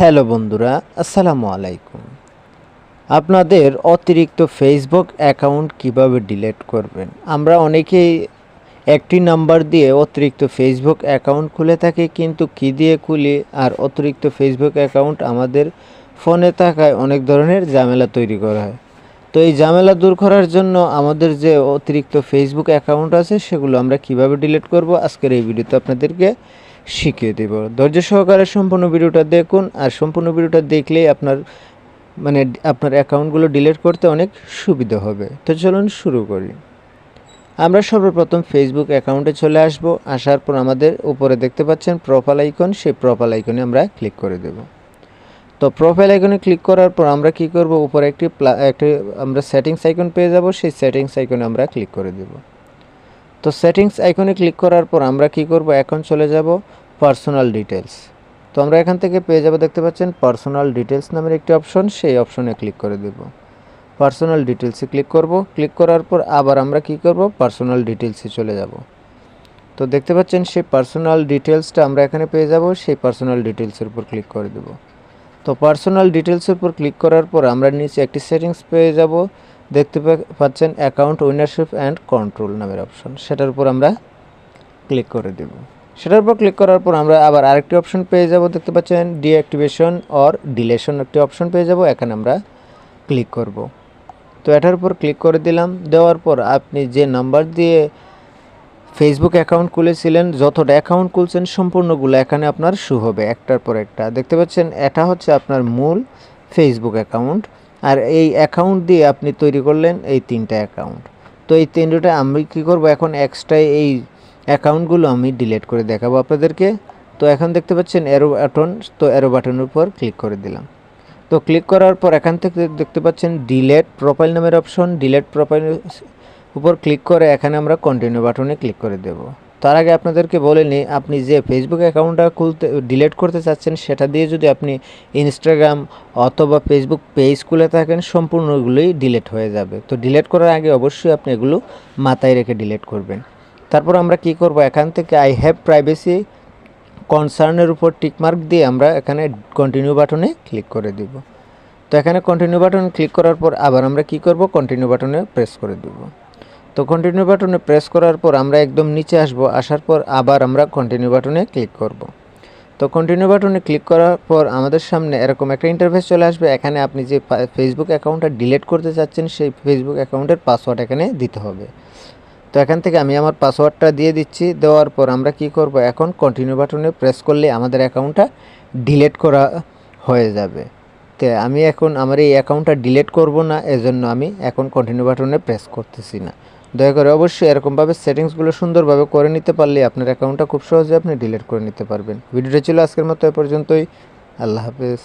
Hello বন্ধুরা, আসসালামু আলাইকুম। আপনাদের অতিরিক্ত ফেসবুক অ্যাকাউন্ট কীভাবে ডিলিট করবেন? আমরা অনেকেই একটি নাম্বার দিয়ে অতিরিক্ত ফেসবুক অ্যাকাউন্ট খুলে থাকি, কিন্তু কি দিয়ে খুলি আর অতিরিক্ত ফেসবুক অ্যাকাউন্ট আমাদের ফোনে থাকায় অনেক ধরনের ঝামেলা তৈরি করা হয়। তো এই ঝামেলা দূর করার জন্য আমাদের যে অতিরিক্ত ফেসবুক অ্যাকাউন্ট আছে, সেগুলো আমরা কীভাবে ডিলিট করব? আজকের এই ভিডিওতে আপনাদেরকে শিখিয়ে দেব। ধৈর্য সহকারে সম্পূর্ণ ভিডিওটা দেখুন আর সম্পূর্ণ ভিডিওটা দেখলেই আপনার মানে আপনার অ্যাকাউন্টগুলো ডিলিট করতে অনেক সুবিধা হবে। তো চলুন শুরু করি। আমরা সর্বপ্রথম ফেসবুক অ্যাকাউন্টে চলে আসব। আসার পর আমাদের উপরে দেখতে পাচ্ছেন প্রোফাইল আইকন সেই প্রোফাইল আইকনে আমরা ক্লিক করে দেব। তো প্রোফাইল আইকনে ক্লিক করার পর আমরা কি করব? উপরে একটি একটি আমরা সেটিংস আইকন পেয়ে যাব। সেই সেটিংস আইকনে আমরা ক্লিক করে দেব। তো সেটিংস আইকনে ক্লিক করার পর আমরা কি করব? এখন চলে যাব পার্সোনাল ডিটেলস তো আমরা এখান থেকে পেয়ে যাব, দেখতে পাচ্ছেন পার্সোনাল ডিটেলস নামের একটি অপশন সেই অপশনে ক্লিক করে দেব। পার্সোনাল ডিটেলসে ক্লিক করব ক্লিক করার পর আবার আমরা কি করব? পার্সোনাল ডিটেলসে চলে যাব। তো দেখতে পাচ্ছেন, সেই পার্সোনাল ডিটেলসটা আমরা এখানে পেয়ে যাব, সেই পার্সোনাল ডিটেলসের উপর ক্লিক করে দেব। তো পার্সোনাল ডিটেলসের উপর ক্লিক করার পর আমরা নিচে একটি সেটিংস পেয়ে যাব দেখতে পাচ্ছেন অ্যাকাউন্ট ওনারশিপ অ্যান্ড কন্ট্রোল নামের অপশন সেটার উপর আমরা ক্লিক করে দেব। সেটার উপর ক্লিক করার পর আমরা আবার আরেকটি অপশন পেয়ে যাব, দেখতে পাচ্ছেন ডিঅ্যাক্টিভেশন অর ডিলেশন একটি অপশন পেয়ে যাব, এখানে আমরা ক্লিক করব। তো এটার উপর ক্লিক করে দিলাম, দেওয়ার পর আপনি যে নাম্বার দিয়ে ফেসবুক অ্যাকাউন্ট খুলেছিলেন, যতটা অ্যাকাউন্ট খুলছেন সম্পূর্ণগুলো এখানে আপনার শু হবে, একটার পর একটা। দেখতে পাচ্ছেন, এটা হচ্ছে আপনার মূল ফেসবুক অ্যাকাউন্ট আর এই অ্যাকাউন্ট দিয়ে আপনি তৈরি করলেন এই তিনটা অ্যাকাউন্ট তো এই তিনটা আমি কী করব এখন এক্সট্রা এই অ্যাকাউন্টগুলো আমি ডিলিট করে দেখাবো আপনাদেরকে। তো এখন দেখতে পাচ্ছেন অ্যারো বাটন তো অ্যারো বাটনের উপর ক্লিক করে দিলাম। তো ক্লিক করার পর এখান থেকে দেখতে পাচ্ছেন ডিলেট প্রোফাইল নামের অপশন ডিলেট প্রোফাইল উপর ক্লিক করে এখানে আমরা কন্টিনিউ বাটনে ক্লিক করে দেব। তার আগে আপনাদেরকে বলে নিই আপনি যে ফেসবুক অ্যাকাউন্টটা খুলতে ডিলিট করতে চাচ্ছেন, সেটা দিয়ে যদি আপনি ইনস্টাগ্রাম অথবা ফেসবুক পেজ খুলে থাকেন, সম্পূর্ণগুলোই ডিলিট হয়ে যাবে। তো ডিলিট করার আগে অবশ্যই আপনি এগুলো মাথায় রেখে ডিলিট করবেন। তারপর আমরা কি করব? এখান থেকে আই হ্যাভ প্রাইভেসি কনসার্নের উপর টিকমার্ক দিয়ে আমরা এখানে কন্টিনিউ বাটনে ক্লিক করে দিব। তো এখানে কন্টিনিউ বাটন ক্লিক করার পর আবার আমরা কি করব? কন্টিনিউ বাটনে প্রেস করে দেব। তো কন্টিনিউ বাটনে প্রেস করার পর আমরা একদম নিচে আসব, আসার পর আবার আমরা কন্টিনিউ বাটনে ক্লিক করব। তো কন্টিনিউ বাটনে ক্লিক করার পর আমাদের সামনে এরকম একটা ইন্টারফেস চলে আসবে, এখানে আপনি যে ফেসবুক অ্যাকাউন্টটা ডিলিট করতে চাচ্ছেন, সেই ফেসবুক অ্যাকাউন্টের পাসওয়ার্ড এখানে দিতে হবে। তো এখান থেকে আমি আমার পাসওয়ার্ডটা দিয়ে দিচ্ছি, দেওয়ার পর আমরা কি করব? এখন কন্টিনিউ বাটনে প্রেস করলে আমাদের অ্যাকাউন্টটা ডিলিট করা হয়ে যাবে। তো আমি এখন আমার এই অ্যাকাউন্টটা ডিলেট করব না, এজন্য আমি এখন কন্টিনিউ বাটনে প্রেস করতেছি না। দয়া করে অবশ্যই এরকমভাবে সেটিংসগুলো সুন্দরভাবে করে নিতে পারলে আপনার অ্যাকাউন্টটা খুব সহজে আপনি ডিলেট করে নিতে পারবেন। ভিডিওটা ছিল আজকের মতো এ পর্যন্তই। আল্লাহ হাফেজ।